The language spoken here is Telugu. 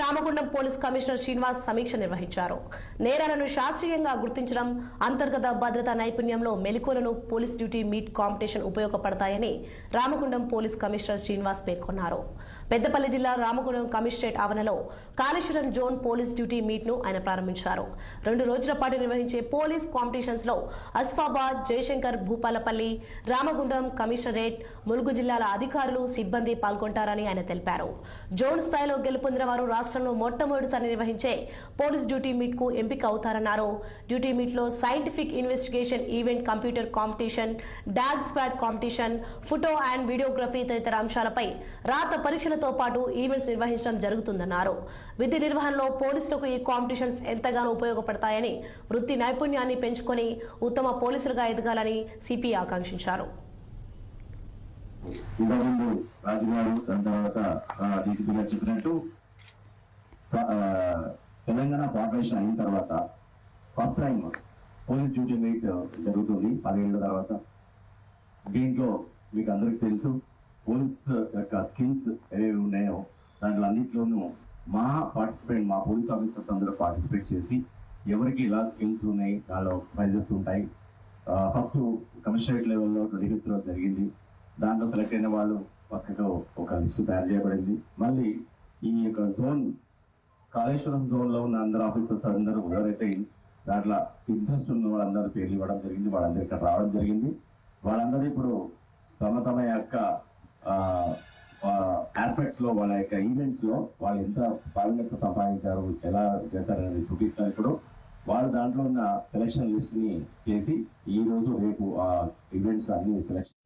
రామగుండం పోలీస్ కమిషనర్ శ్రీనివాస్ సమీక్ష నిర్వహించారు. నేరాలను శాస్త్రీయంగా గుర్తించడం అంతర్గత భద్రతా నైపుణ్యంలో మెలకువలను పోలీస్ డ్యూటీ మీట్ కాంపిటీషన్ ఉపయోగపడతాయని రామగుండం పోలీస్ కమిషనర్ శ్రీనివాస్ పేర్కొన్నారు. పెద్దపల్లి జిల్లా రామగుండం కమిషనరేట్ ఆవరణలో కాళేశ్వరం జోన్ పోలీస్ డ్యూటీ మీట్ను ఆయన ప్రారంభించారు. రెండు రోజుల పాటు నిర్వహించే పోలీస్ కాంపిటీషన్స్లో అస్ఫాబాద్ జయశంకర్ భూపాలపల్లి రామగుండం కమిషనరేట్ ములుగు జిల్లాల అధికారులు సిబ్బంది పాల్గొంటారని ఆయన తెలిపారు. జోన్ స్థాయిలో గెలుపొందిన వారు రాష్ట్రంలో మొట్టమొదటిసారి నిర్వహించే పోలీస్ డ్యూటీ మీట్కు ఎంపిక అవుతారన్నారు డ్యూటీ మీట్లో scientific investigation event computer competition dog squad competition photo and videography తదితర అంశాలపై రాత పరీక్షలతో పాటు ఈవెంట్స్ నిర్వహించడం జరుగుతుందన్నారు. విధి నిర్వహణలో పోలీసులకు ఈ కాంపిటీషన్స్ ఎంతగానో ఉపయోగపడతాయని వృత్తి నైపుణ్యాన్ని పెంచుకొని ఉత్తమ పోలీసులుగా ఎదగాలని సిపి ఆకాంక్షించారు. ఇంతకుముందు దాని తర్వాత డీసీపీ గారు చెప్పినట్టు తెలంగాణ కార్పొరేషన్ అయిన తర్వాత first time police duty meet జరుగుతుంది. పదిహేళ్ళ తర్వాత దీంట్లో మీకు అందరికి తెలుసు పోలీస్ యొక్క స్కిల్స్ ఏవేవి ఉన్నాయో దాంట్లో అన్నింటిలోనూ మా పార్టిసిపేట్ మా పోలీస్ ఆఫీసర్స్ అందరూ పార్టిసిపేట్ చేసి ఎవరికి ఎలా స్కిల్స్ ఉన్నాయి దానిలో ప్రైజెస్ ఉంటాయి. ఫస్ట్ కమిషనరేట్ లెవెల్లో ట్వంటీ ఫిఫ్త్ జరిగింది. దాంట్లో సెలెక్ట్ అయిన వాళ్ళు పక్కకు ఒక లిస్టు తయారు చేయబడింది. మళ్ళీ ఈ యొక్క జోన్ కాళేశ్వరం జోన్లో ఉన్న అందరు ఆఫీసర్స్ అందరూ ఎవరైతే దాంట్లో ఇంట్రెస్ట్ ఉన్న వాళ్ళందరూ పేర్లు ఇవ్వడం జరిగింది వాళ్ళందరూ ఇక్కడ రావడం జరిగింది. వాళ్ళందరూ ఇప్పుడు తమ తమ యొక్క ఆస్పెక్ట్స్లో వాళ్ళ యొక్క ఈవెంట్స్లో వాళ్ళు ఎంత ప్రావీణ్యత సంపాదించారు ఎలా చేశారనేది చూపిస్తారు ఇప్పుడు. వాళ్ళు దాంట్లో ఉన్న సెలక్షన్ లిస్ట్ని చేసి ఈ రోజు రేపు ఆ ఈవెంట్స్ అన్ని సెలెక్షన్